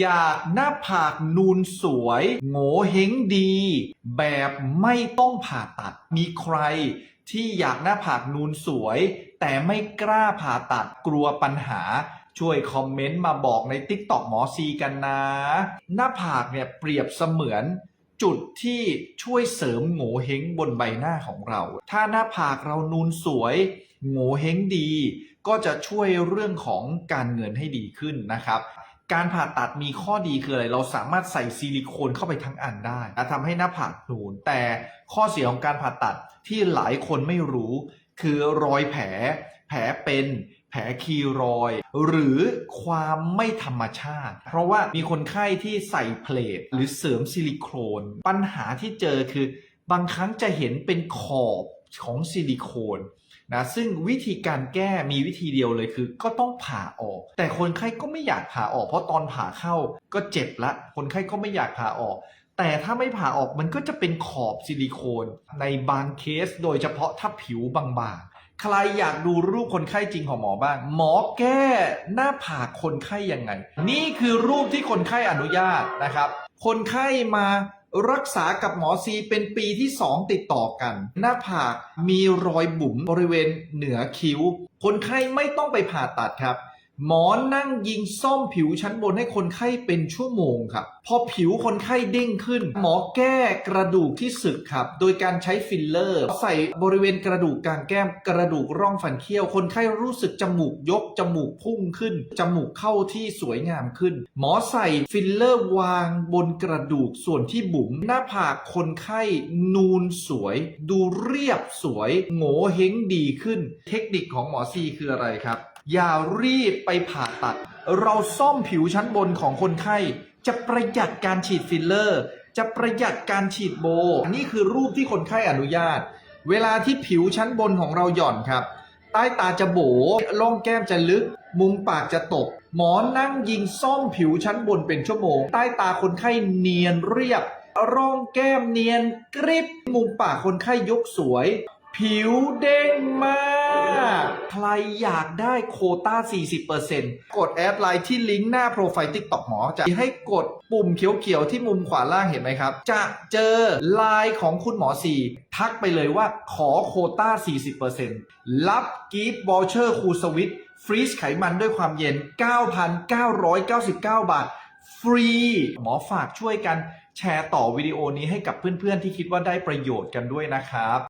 อยากหน้าผากนูนสวย โง่เฮงดี แบบไม่ต้องผ่าตัด มีใครที่อยากหน้าผากนูนสวย แต่ไม่กล้าผ่าตัดกลัวปัญหาช่วยคอมเมนต์มาบอกใน t ิ k t o k หมอซีกันนะ หน้าผากเนี่ยเปรียบเสมือน จุดที่ช่วยเสริมโง่เฮงบนใบหน้าของเรา ถ้าหน้าผากเรานูนสวย โง่เฮงดี ก็จะช่วยเรื่องของการเงินให้ดีขึ้นนะครับ การผ่าตัดมีข้อดีคืออะไร เราสามารถใส่ซิลิโคนเข้าไปทั้งอันได้และทำให้หน้าผากนูน แต่ข้อเสียของการผ่าตัดที่หลายคนไม่รู้ คือรอยแผล แผลเป็น แผลคีรอย หรือความไม่ธรรมชาติ เพราะว่ามีคนไข้ที่ใส่เพลทหรือเสริมซิลิโคน ปัญหาที่เจอคือบางครั้งจะเห็นเป็นขอบของซิลิโคน นะซึ่งวิธีการแก้มีวิธีเดียวเลยคือ ก็ต้องผ่าออก แต่คนไข้ก็ไม่อยากผ่าออก เพราะตอนผ่าเข้าก็เจ็บละ คนไข้ก็ไม่อยากผ่าออก แต่ถ้าไม่ผ่าออกมันก็จะเป็นขอบซิลิโคน ในบางเคส โดยเฉพาะถ้าผิวบางๆ ใครอยากดูรูปคนไข้จริงของหมอบ้าง หมอแก้หน้าผากคนไข้ยังไง นี่คือรูปที่คนไข้อนุญาตนะครับ คนไข้มา รักษากับหมอซีเป็นปีที่ 2 ติดต่อกัน หน้าผากมีรอยบุ๋มบริเวณเหนือคิ้ว คนไข้ไม่ต้องไปผ่าตัดครับ หมอนั่งยิงซ่อมผิวชั้นบนให้คนไข้เป็นชั่วโมงครับ พอผิวคนไข้เด้งขึ้น หมอแก้กระดูกที่สึกครับ โดยการใช้ฟิลเลอร์ ใส่บริเวณกระดูกกลางแก้มกระดูกร่องฟันเคี้ยว คนไข้รู้สึกจมูกยก จมูกพุ่งขึ้น จมูกเข้าที่สวยงามขึ้น หมอใส่ฟิลเลอร์วางบนกระดูกส่วนที่บุ๋มหน้าผากคนไข้นูนสวย ดูเรียบสวยโง่เฮงดีขึ้น เทคนิคของหมอซีคืออะไรครับ อย่ารีบไปผ่าตัด เราซ่อมผิวชั้นบนของคนไข้ จะประหยัดการฉีดฟิลเลอร์ จะประหยัดการฉีดโบ นี่คือรูปที่คนไข้อนุญาต เวลาที่ผิวชั้นบนของเราหย่อนครับ ใต้ตาจะโบล่องแก้มจะลึก มุมปากจะตก หมอนั่งยิงซ่อมผิวชั้นบนเป็นชั่วโมง ใต้ตาคนไข้เนียนเรียบ ร่องแก้มเนียนกริบ มุมปากคนไข้ยกสวย ผิวเด้งมาก ใครอยากได้โคต้า 40%กดแอดไลน์ที่ลิงก์หน้าโปรไฟล์ TikTok หมอจะให้กดปุ่มเขียวๆ ที่มุมขวาล่างเห็นไหมครับ จะเจอไลน์ของคุณหมอสีทักไปเลยว่าขอโคต้า 40%รับกิฟต์บอลเชอร์คูสวิตฟรีซไขมันด้วยความเย็น 9,999 บาท ฟรี หมอฝากช่วยกันแชร์ต่อวิดีโอนี้ให้กับเพื่อนๆ ที่คิดว่าได้ประโยชน์กันด้วยนะครับ